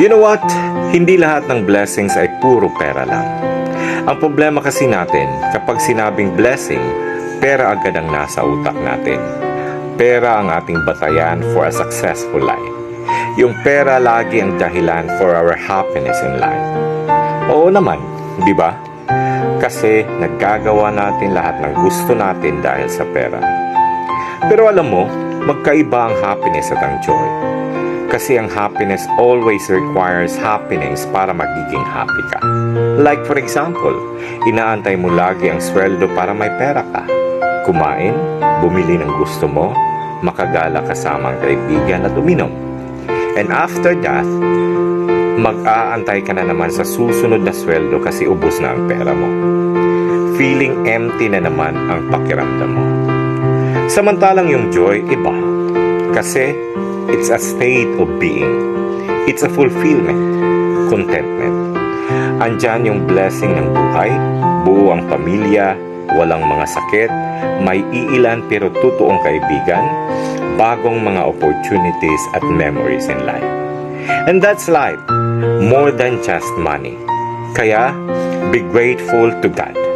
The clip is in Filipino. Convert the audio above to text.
You know what? Hindi lahat ng blessings ay puro pera lang. Ang problema kasi natin, kapag sinabing blessing, pera agad ang nasa utak natin. Pera ang ating batayan for a successful life. Yung pera lagi ang dahilan for our happiness in life. Oo naman, di ba? Kasi naggagawa natin lahat ng gusto natin dahil sa pera. Pero alam mo, magkaiba ang happiness at ang joy. Kasi ang happiness always requires happiness para magiging happy ka. Like for example, inaantay mo lagi ang sweldo para may pera ka. Kumain, bumili ng gusto mo, makagala kasama ang kaibigan at uminom. And after that, mag-aantay ka na naman sa susunod na sweldo kasi ubos na ang pera mo. Feeling empty na naman ang pakiramdam mo. Samantalang yung joy, iba. Kasi it's a state of being. It's a fulfillment, contentment. Andyan yung blessing ng buhay, buo ang pamilya, walang mga sakit, may iilan pero totoong kaibigan, bagong mga opportunities at memories in life. And that's life, more than just money. Kaya, be grateful to God.